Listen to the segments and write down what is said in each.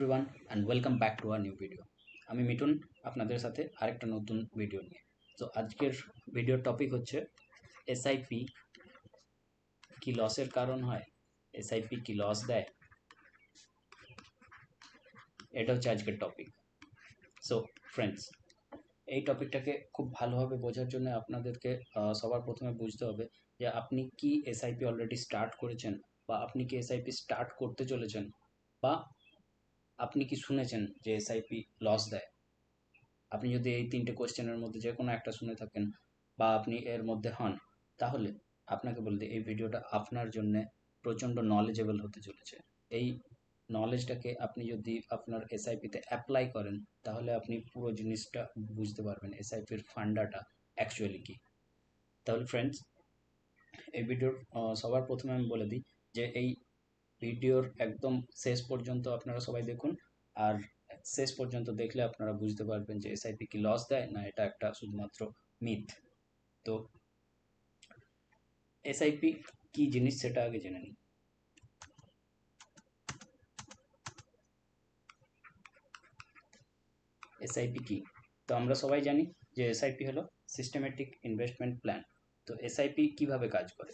Everyone and welcome back to our new video আমি মিঠুন, আপনাদের সাথে আরেকটা নতুন ভিডিও নিয়ে। তো আজকের ভিডিওর টপিক হচ্ছে এসআইপি কি লসের কারণ হয়? এসআইপি কি লস দেয়? এটা হচ্ছে আজকের টপিক সো ফ্রেন্ডস এই টপিকটাকে খুব ভালোভাবে বোঝার জন্য আপনাদেরকে সবার প্রথমে বুঝতে হবে যে আপনি কি এসআইপি অলরেডি স্টার্ট করেছেন বা আপনি কি এসআইপি স্টার্ট করতে চলেছেন বা আপনি কি শুনেছেন যে এসআইপি লস দেয়? আপনি যদি এই তিনটে কোয়েশ্চেনের মধ্যে যে কোনো একটা শুনে থাকেন বা আপনি এর মধ্যে হন, তাহলে আপনাকে বলতে এই ভিডিওটা আপনার জন্য প্রচণ্ড নলেজেবল হতে চলেছে। এই নলেজটাকে আপনি যদি আপনার এসআইপিতে অ্যাপ্লাই করেন, তাহলে আপনি পুরো জিনিসটা বুঝতে পারবেন এসআইপির ফান্ডাটা অ্যাকচুয়ালি কি। তাহলে ফ্রেন্ডস এই ভিডিওর সবার প্রথমে আমি বলে দিই যে এই ভিডিওর একদম শেষ পর্যন্ত আপনারা সবাই দেখুন। আর শেষ পর্যন্ত দেখলে আপনারা বুঝতে পারবেন যে এসআইপি কি লস দেয় না এটা একটা শুধুমাত্র মিথ তো এসআইপি কি জিনিস সেটা আগে জেনে নিই। এসআইপি কি? তো আমরা সবাই জানি যে এসআইপি হলো সিস্টেমেটিক ইনভেস্টমেন্ট প্ল্যান তো এসআইপি কীভাবে কাজ করে?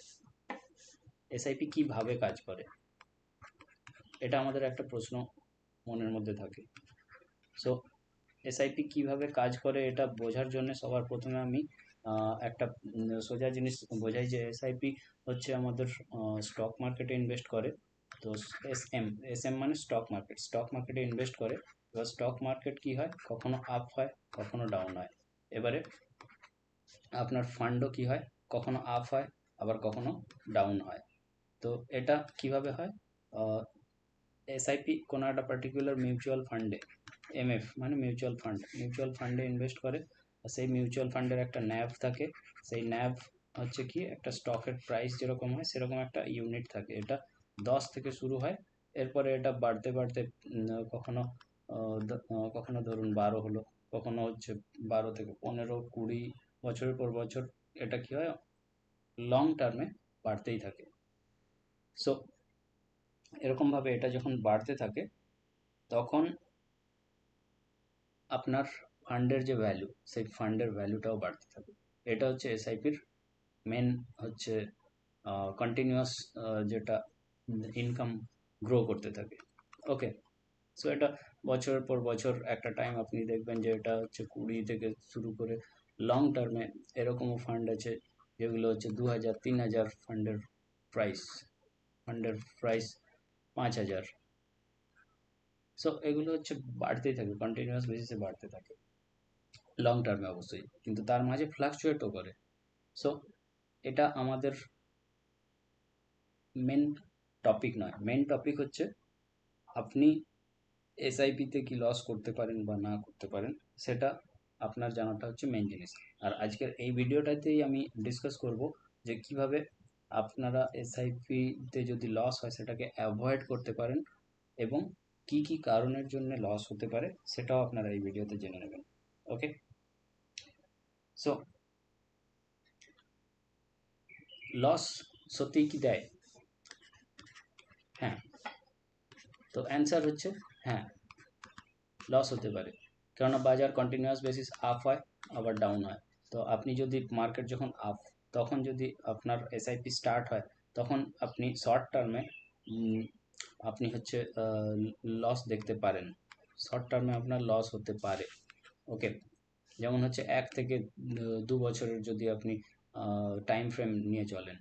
এসআইপি কীভাবে কাজ করে? এটা আমাদের একটা প্রশ্ন মনের মধ্যে থাকে। সো এসআইপি কীভাবে কাজ করে এটা বোঝার জন্য সবার প্রথমে আমি একটা সোজা জিনিস বোঝাই যে এসআইপি হচ্ছে আমাদের স্টক মার্কেটে ইনভেস্ট করে। তো এস এম এস এম মানে স্টক মার্কেট স্টক মার্কেটে ইনভেস্ট করে। এবার স্টক মার্কেট কি হয়? কখনো আপ হয়, কখনো ডাউন হয়। এবারে আপনার ফান্ডও কি হয়? কখনো আপ হয়, আবার কখনো ডাউন হয়। তো এটা কীভাবে হয়? এসআইপি কোনো একটা পার্টিকুলার মিউচুয়াল ফান্ডে এমএফ মানে মিউচুয়াল ফান্ড মিউচুয়াল ফান্ডে ইনভেস্ট করে সেই মিউচুয়াল ফান্ডের একটা ন্যাভ থাকে, সেই ন্যাভ হচ্ছে কি একটা স্টকের প্রাইস যেরকম হয়, সেরকম একটা ইউনিট থাকে। এটা দশ থেকে শুরু হয়, এরপরে এটা বাড়তে বাড়তে কখনো কখনো ধরুন বারো হলো, কখনো হচ্ছে বারো থেকে পনেরো, কুড়ি বছরের পর বছর, এটা কি হয় লং টার্মে বাড়তেই থাকে। সো এরকমভাবে এটা যখন বাড়তে থাকে, তখন আপনার ফান্ডের যে ভ্যালু সেই ফান্ডের ভ্যালুটাও বাড়তে থাকে। এটা হচ্ছে এসআইপির মেন হচ্ছে কন্টিনিউয়াস যেটা ইনকাম গ্রো করতে থাকে। ওকে সো এটা বছরের পর বছর একটা টাইম আপনি দেখবেন যে এটা হচ্ছে কুড়ি থেকে শুরু করে লং টার্মে এরকমও ফান্ড আছে, যেগুলো হচ্ছে দু হাজার, তিন হাজার ফান্ডের প্রাইস ফান্ডের প্রাইস পাঁচ হাজার। সো এগুলো হচ্ছে বাড়তেই থাকে কন্টিনিউয়াস বেসিসে বাড়তে থাকে। লং টার্মে অবশ্যই, কিন্তু তার মাঝে ফ্লাকচুয়েটও করে। সো এটা আমাদের মেন টপিক নয়। মেন টপিক হচ্ছে আপনি এসআইপিতে কি লস করতে পারেন বা না করতে পারেন, সেটা আপনার জানাটা হচ্ছে মেন জিনিস। আর আজকের এই ভিডিওটাতেই আমি ডিসকাস করব যে কীভাবে আপনারা এসআইপিতে যদি লস হয়, সেটাকে অ্যাভয়েড করতে পারেন এবং কি কি কারণের জন্য লস হতে পারে, সেটাও আপনারা এই ভিডিওতে জেনে নেবেন ওকে সো লস সত্যিই কি দেয়? হ্যাঁ তো অ্যান্সার হচ্ছে হ্যাঁ লস হতে পারে, কেননা বাজার কন্টিনিউয়াস বেসিস আপ হয়, আবার ডাউন হয়, তো আপনি যদি মার্কেট যখন আপ তখন যদি আপনার এসআইপি স্টার্ট হয়, তখন আপনি শর্ট টার্মে আপনি হচ্ছে লস দেখতে পারেন। শর্ট টার্মে আপনার লস হতে পারে। ওকে যেমন হচ্ছে এক থেকে দু বছরের যদি আপনি টাইম ফ্রেম নিয়ে চলেন,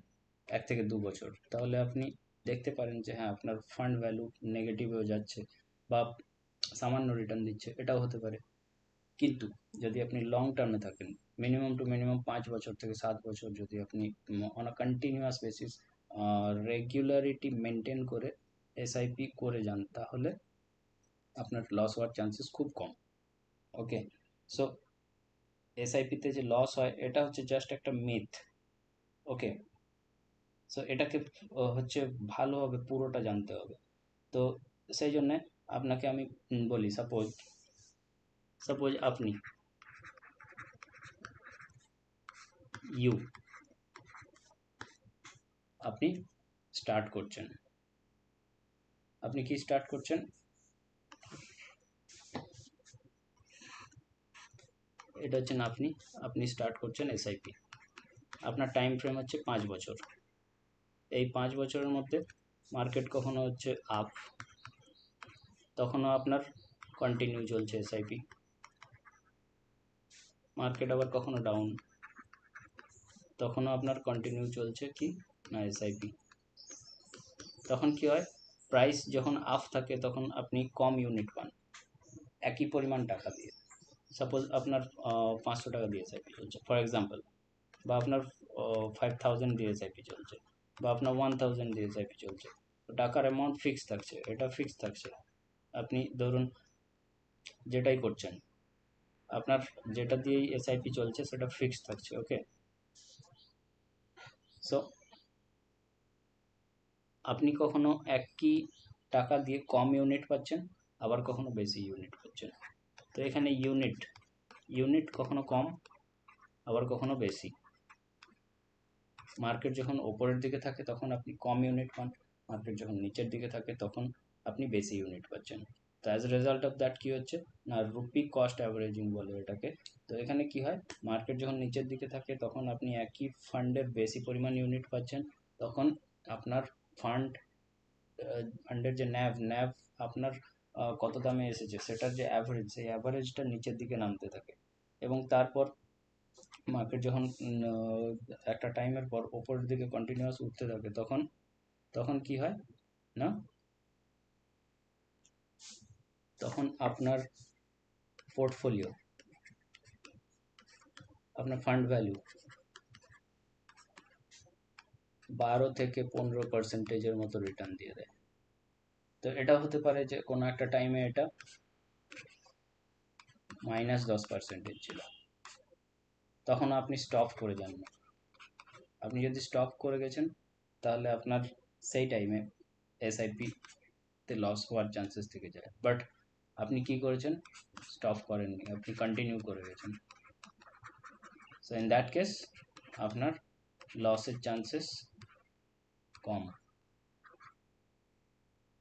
এক থেকে দু বছর, তাহলে আপনি দেখতে পারেন যে হ্যাঁ আপনার ফান্ড ভ্যালু নেগেটিভেও যাচ্ছে বা সামান্য রিটার্ন দিচ্ছে, এটাও হতে পারে। কিন্তু যদি আপনি লং টার্মে থাকেন মিনিমাম টু মিনিমাম পাঁচ বছর থেকে সাত বছর যদি আপনি on continuous basis regularity maintain করে এসআইপি করে যান, তাহলে আপনার লস হওয়ার চান্সেস খুব কম। ওকে সো এসআইপিতে যে লস হয়, এটা হচ্ছে জাস্ট একটা মিথ ওকে সো এটাকে হচ্ছে ভালোভাবে পুরোটা জানতে হবে। তো, সেই জন্যে আপনাকে আমি বলি সাপোজ সাপোজ আপনি। ইউ। আপনি স্টার্ট করছেন। আপনি কি স্টার্ট করছেন? এটা হচ্ছেন আপনি আপনি স্টার্ট করছেন এসআইপি আপনার টাইম ফ্রেম হচ্ছে পাঁচ বছর। এই পাঁচ বছরের মধ্যে মার্কেট কখনো হচ্ছে আপ তখনও আপনার কন্টিনিউ চলছে এসআইপি মার্কেট আবার কখনো ডাউন তখনও আপনার কন্টিনিউ চলছে কি? না এসআইপি তখন কি হয়? প্রাইস যখন আপ থাকে, তখন আপনি কম ইউনিট পান। একই পরিমাণ টাকা দিয়ে। সাপোজ আপনার পাঁচশো টাকা দিয়ে এসআইপি চলছে। ফর এক্সাম্পল বা আপনার ফাইভ থাউজেন্ড দিয়ে এসআইপি চলছে, বা আপনার ওয়ান থাউজেন্ড দিয়ে এসআইপি চলছে। টাকার অ্যামাউন্ট ফিক্স থাকছে, এটা ফিক্স থাকছে। আপনি ধরুন, যেটাই করছেন আপনার যেটা দিয়েই এসআইপি চলছে, সেটা ফিক্স থাকছে ওকে সো আপনি কখনো একই টাকা দিয়ে কম ইউনিট পাচ্ছেন, আবার কখনো বেশি ইউনিট পাচ্ছেন? তো এখানে ইউনিট ইউনিট কখনো কম, আবার কখনো বেশি। মার্কেট যখন ওপরের দিকে থাকে, তখন আপনি কম ইউনিট পান। মার্কেট যখন নিচের দিকে থাকে, তখন আপনি বেশি ইউনিট পাচ্ছেন। তো as a result of that কী হচ্ছে? না রুপি কস্ট অ্যাভারেজিং বলে এটাকে। তো এখানে কি হয়? মার্কেট যখন নিচের দিকে থাকে, তখন আপনি একই ফান্ডের বেশি পরিমাণ ইউনিট পাচ্ছেন। তখন আপনার ফান্ড ফান্ডের যে ন্যাভ ন্যাভ আপনার কত দামে এসেছে, সেটার যে অ্যাভারেজ সেই অ্যাভারেজটা নিচের দিকে নামতে থাকে। এবং তারপর মার্কেট যখন একটা টাইমের পর ওপরের দিকে কন্টিনিউয়াস উঠতে থাকে, তখন তখন কি হয়? না? তখন আপনার পোর্টফোলিও আপনার ফান্ড ভ্যালু বারো থেকে পনেরো পার্সেন্টেজের মতো রিটার্ন দিয়ে দেয়। তো এটা হতে পারে যে কোনো একটা টাইমে এটা মাইনাস দশ পার্সেন্টেজ ছিল। তখন আপনি স্টপ করে যান না। আপনি যদি স্টপ করে গেছেন, তাহলে আপনার সেই টাইমে এসআইপি তে লস হওয়ার চান্সেস থেকে যায়। বাট আপনি কি করেছেন? স্টপ করেননি। আপনি কন্টিনিউ করে গেছেন। সো ইন দ্যাট কেস আপনার লসের চান্সেস কম।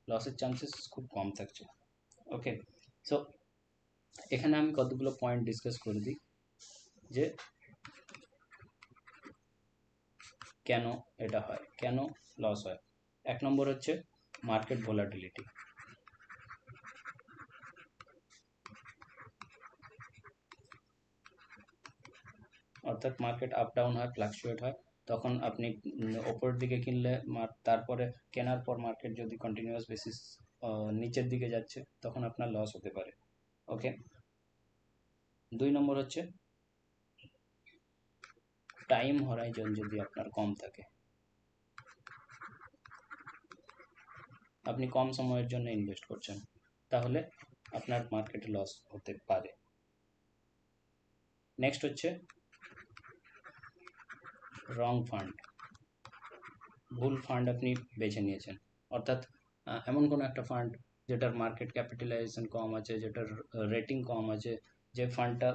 লসের চান্সেস খুব কম থাকছে। ওকে সো এখানে আমি কতগুলো পয়েন্ট ডিসকাস করে দিই। যে, কেন এটা হয়? কেন লস হয়? এক নম্বর হচ্ছে মার্কেট ভোলাটিলিটি অর্থাৎ মার্কেট আপ ডাউন হয় ফ্লাকচুয়েট হয়, তখন আপনি ওপরের দিকে কিনলে তারপরে কেনার পর মার্কেট যদি কন্টিনিউয়াস বেসিস নিচের দিকে যাচ্ছে, তখন আপনার লস হতে পারে ওকে দুই নম্বর হচ্ছে টাইম হরাইজন যদি আপনার কম থাকে। আপনি কম সময়ের জন্য ইনভেস্ট করছেন, তাহলে আপনার মার্কেটে লস হতে পারে। নেক্সট হচ্ছে রং ফান্ড ভুল ফান্ড আপনি বেছে নিয়েছেন। অর্থাৎ এমন কোনো একটা ফান্ড যেটার মার্কেট ক্যাপিটালাইজেশন কম আছে, যেটার রেটিং কম আছে, যে ফান্ডটা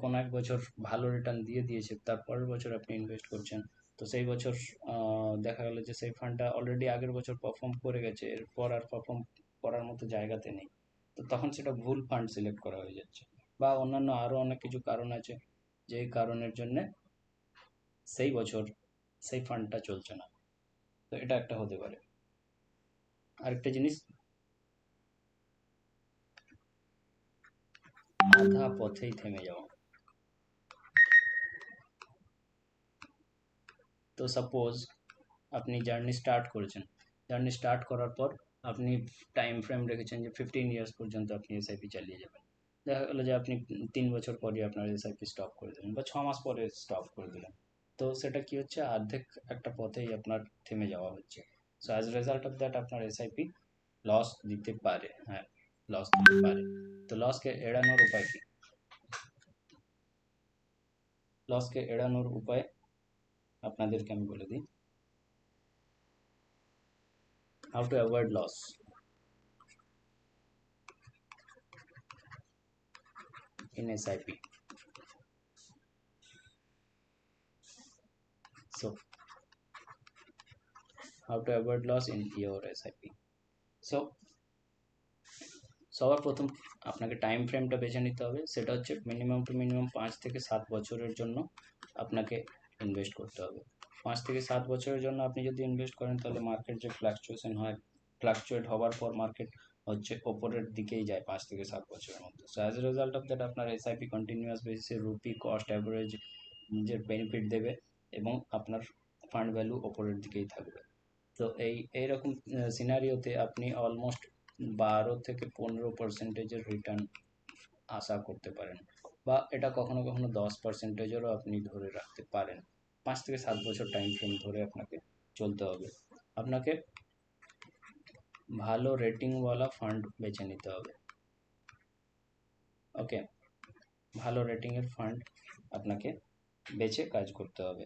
কোনো এক বছর ভালো রিটার্ন দিয়ে দিয়েছে, তার পরের বছর আপনি ইনভেস্ট করছেন। তো সেই বছর দেখা গেলো যে সেই ফান্ডটা অলরেডি আগের বছর পারফর্ম করে গেছে, এরপর আর পারফর্ম করার মতো জায়গাতে নেই। তো তখন সেটা ভুল ফান্ড সিলেক্ট করা হয়ে যাচ্ছে। বা অন্যান্য আরও অনেক কিছু কারণ আছে, যেই কারণের জন্যে সেই বছর সেই ফান্ডটা চলছে না। তো এটা একটা হতে পারে। আরেকটা জিনিস। আধা পথেই থেমে যাওয়া। তো সাপোজ আপনি জার্নি স্টার্ট করেছেন। জার্নি স্টার্ট করার পর আপনি টাইম ফ্রেম রেখেছেন যে ফিফটিন ইয়ার্স পর্যন্ত আপনি এসআইপি চালিয়ে যাবেন। দেখা গেলো যে আপনি তিন বছর পরই আপনার এসআইপি স্টপ করে দিলেন বা ছ মাস পরে স্টপ করে দিলেন। তো সেটা কি হচ্ছে অর্ধেক একটা পথেই আপনার থেমে যাওয়া হচ্ছে so as result of that আপনার এসআইপি লস দিতে পারে হ্যাঁ লস দিতে পারে তো লসকে এড়ানোর উপায় কি লসকে এড়ানোর উপায় আপনাদেরকে আমি বলে দিই how to avoid loss in SIP. So, how to avoid loss in your SIP? So, সবার প্রথম আপনাকে টাইম ফ্রেমটা বেছে নিতে হবে। সেটা হচ্ছে মিনিমাম টু মিনিমাম পাঁচ থেকে সাত বছরের জন্য আপনাকে ইনভেস্ট করতে হবে। পাঁচ থেকে সাত বছরের জন্য আপনি যদি ইনভেস্ট করেন তাহলে মার্কেট যে ফ্লাকচুয়েশন হয় ফ্লাকচুয়েট হওয়ার পর মার্কেট হচ্ছে ওপরের দিকেই যায় পাঁচ থেকে সাত বছরের মধ্যে। So as a result of that আপনার এসআইপি কন্টিনিউয়াস বেসিসে রুপি কস্ট অ্যাভারেজ নিজের বেনিফিট দেবে। এবং আপনার ফান্ড ভ্যালু ওপরের দিকেই থাকবে। তো এই এইরকম সিনারিওতে আপনি অলমোস্ট বারো থেকে পনেরো পার্সেন্টেজের রিটার্ন আশা করতে পারেন বা এটা কখনো কখনো দশ পার্সেন্টেজেরও আপনি ধরে রাখতে পারেন। পাঁচ থেকে সাত বছর টাইম ফ্রেম ধরে আপনাকে চলতে হবে। আপনাকে ভালো রেটিংওয়ালা ফান্ড বেছে নিতে হবে। ওকে ভালো রেটিংয়ের ফান্ড আপনাকে বেছে কাজ করতে হবে।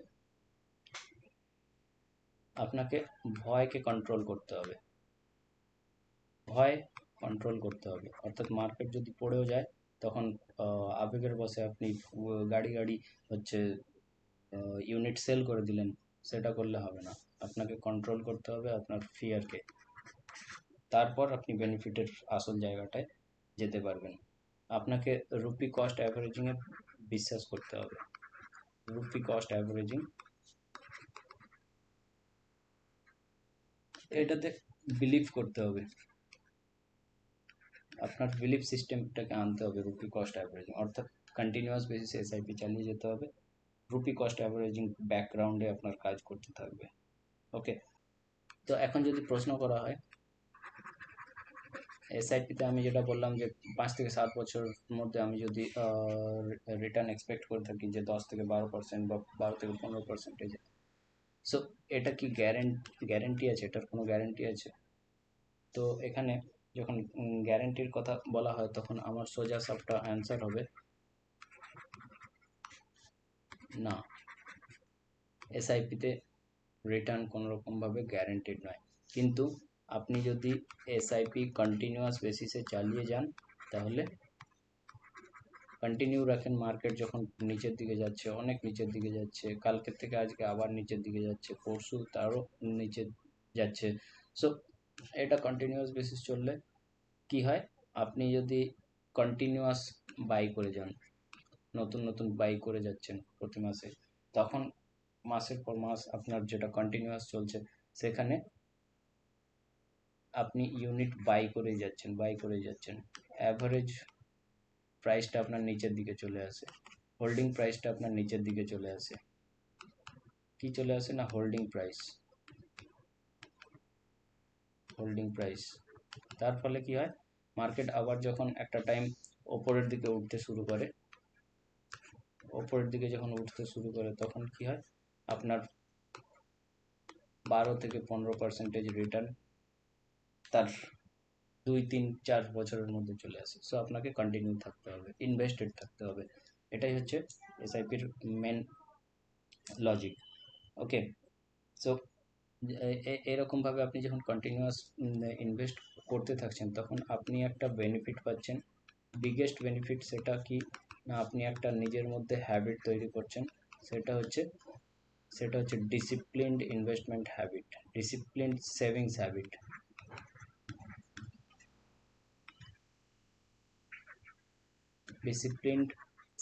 আপনাকে ভয়কে কন্ট্রোল করতে হবে। ভয় কন্ট্রোল করতে হবে। অর্থাৎ মার্কেট যদি পড়েও যায়, তখন আবেগের বসে আপনি গাড়ি গাড়ি হচ্ছে ইউনিট সেল করে দিলেন, সেটা করলে হবে না। আপনাকে কন্ট্রোল করতে হবে আপনার ফিয়ারকে তারপর আপনি বেনিফিটের আসল জায়গাটায় যেতে পারবেন। আপনাকে রুপি কস্ট অ্যাভারেজিংয়ে বিশ্বাস করতে হবে। রুপি কস্ট অ্যাভারেজিং এটাতে বিলিভ করতে হবে। আপনার বিলিভ সিস্টেমটাকে আনতে হবে রুপি কস্ট অ্যাভারেজিং অর্থাৎ কন্টিনিউয়াস বেসিসে এসআইপি চালিয়ে যেতে হবে। রুপি কস্ট অ্যাভারেজিং ব্যাকগ্রাউন্ডে আপনার কাজ করতে থাকবে। ওকে তো এখন যদি প্রশ্ন করা হয় এসআইপিতে আমি যেটা বললাম যে পাঁচ থেকে সাত বছরের মধ্যে আমি যদি রিটার্ন এক্সপেক্ট করে থাকি যে দশ থেকে বারো পার্সেন্ট বা বারো থেকে পনেরো পার্সেন্টেজ সো এটা কি গ্যারেন্টি গ্যারেন্টি আছে? এটার কোনো গ্যারেন্টি আছে? তো এখানে যখন গ্যারেন্টির কথা বলা হয়, তখন আমার সোজা সবটা অ্যান্সার হবে। না। এসআইপিতে রিটার্ন কোনোরকমভাবে গ্যারেন্টিড নয়। কিন্তু আপনি যদি এসআইপি কন্টিনিউয়াস বেসিসে চালিয়ে যান, তাহলে কন্টিনিউ রাখেন মার্কেট যখন নিচের দিকে যাচ্ছে, অনেক নিচের দিকে যাচ্ছে। কালকের থেকে আজকে আবার নিচের দিকে যাচ্ছে, পরশু তারও নিচে যাচ্ছে। সো এটা কন্টিনিউয়াস বেসিস চললে কি হয়? আপনি যদি কন্টিনিউয়াস বাই করে যান, নতুন নতুন বাই করে যাচ্ছেন প্রতি মাসে, তখন মাসের পর মাস আপনার যেটা কন্টিনিউয়াস চলছে, সেখানে আপনি ইউনিট বাই করেই যাচ্ছেন বাই করেই যাচ্ছেন। অ্যাভারেজ প্রাইসটা আপনার নিচের দিকে চলে আসে। হোল্ডিং প্রাইসটা আপনার নিচের দিকে চলে আসে। কি চলে আসে না? হোল্ডিং প্রাইস হোল্ডিং প্রাইস তার ফলে কি হয়? মার্কেট আবার যখন একটা টাইম ওপরের দিকে উঠতে শুরু করে, ওপরের দিকে যখন উঠতে শুরু করে, তখন কি হয়? আপনার বারো থেকে পনেরো পার্সেন্টেজ রিটার্ন তার দুই, তিন, চার বছরের মধ্যে চলে আসে। সো আপনাকে কন্টিনিউ থাকতে হবে ইনভেস্টেড থাকতে হবে। এটাই হচ্ছে এসআইপির মেন লজিক ওকে সো এরকমভাবে আপনি যখন কন্টিনিউয়াস ইনভেস্ট করতে থাকছেন, তখন আপনি একটা বেনিফিট পাচ্ছেন। বিগেস্ট বেনিফিট সেটা কি? না, আপনি একটা নিজের মধ্যে হ্যাবিট তৈরি করছেন, সেটা হচ্ছে সেটা হচ্ছে disciplined investment habit disciplined savings habit disciplined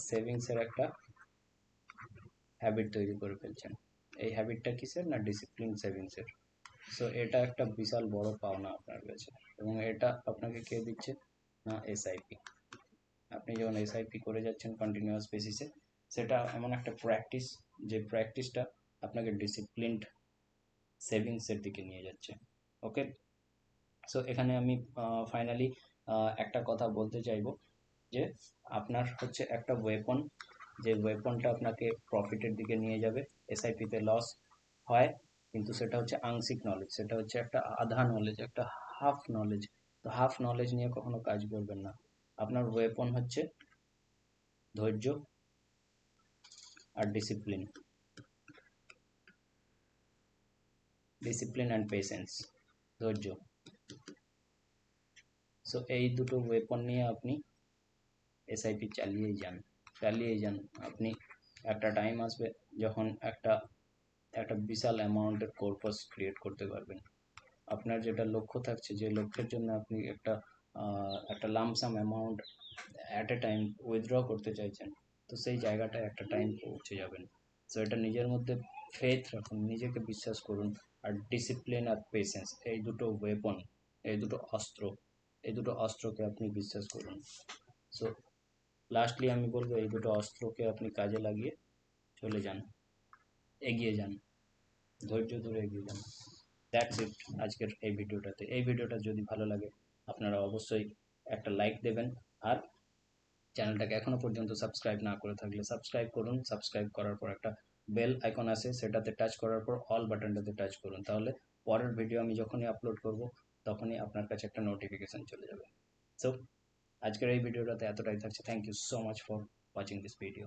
সেভিংসের একটা হ্যাবিট তৈরি করে ফেলছেন। এই হ্যাবিটটা কিসের? না ডিসিপ্লিন সেভিংসের সো এটা একটা বিশাল বড় পাওনা আপনার কাছে। এবং এটা আপনাকে কে দিচ্ছে? না এসআইপি আপনি যখন এসআইপি করে যাচ্ছেন কন্টিনিউয়াস বেসিসে সেটা এমন একটা প্র্যাকটিস যে প্র্যাকটিসটা আপনাকে ডিসিপ্লিনড সেভিংসের দিকে নিয়ে যাচ্ছে। ওকে সো এখানে আমি ফাইনালি একটা কথা বলতে চাইব। যে আপনার হচ্ছে একটা ওয়েপন যে ওয়েপনটা আপনাকে প্রফিটের দিকে নিয়ে যাবে এসআইপিতে লস হয়, কিন্তু সেটা হচ্ছে আংশিক নলেজ সেটা হচ্ছে একটা আধা নলেজ একটা হাফ নলেজ তো হাফ নলেজ নিয়ে কখনো কাজ করবেন না। আপনার ওয়েপন হচ্ছে ধৈর্য আর ডিসিপ্লিন ডিসিপ্লিন অ্যান্ড পেশেন্স ধৈর্য। সো এই দুটো ওয়েপন নিয়ে আপনি এসআইপি চালিয়েই যান। চালিয়েই যান। আপনি একটা টাইম আসবে যখন একটা একটা বিশাল অ্যামাউন্টের কর্পাস ক্রিয়েট করতে পারবেন। আপনার যেটা লক্ষ্য থাকছে, যে লক্ষ্যের জন্য আপনি একটা একটা lump sum amount at a time withdraw করতে চাইছেন, তো সেই জায়গাটায় একটা টাইম পৌঁছে যাবেন। সো এটা নিজের মধ্যে ফেথ রাখুন, নিজেকে বিশ্বাস করুন আর ডিসিপ্লিন আর পেশেন্স এই দুটো ওয়েপন এই দুটো অস্ত্র, এই দুটো অস্ত্রকে আপনি বিশ্বাস করুন। সো লাস্টলি আমি বলব এই দুটো অস্ত্রকে আপনি কাজে লাগিয়ে চলে যান। এগিয়ে যান। ধৈর্য ধরে এগিয়ে যান। দ্যাটস ইট আজকের এই ভিডিওটাতে। এই ভিডিওটা যদি ভালো লাগে, আপনারা অবশ্যই একটা লাইক দেবেন। আর চ্যানেলটাকে এখনও পর্যন্ত সাবস্ক্রাইব না করে থাকলে সাবস্ক্রাইব করুন। সাবস্ক্রাইব করার পর একটা বেল আইকন আসে, সেটাতে টাচ করার পর অল বাটনটাতে টাচ করুন। তাহলে পরের ভিডিও আমি যখনই আপলোড করব, তখনই আপনার কাছে একটা নোটিফিকেশান চলে যাবে। সো আজকের এই ভিডিওটাতে এতটাই থাকছে। Thank you so much for watching this video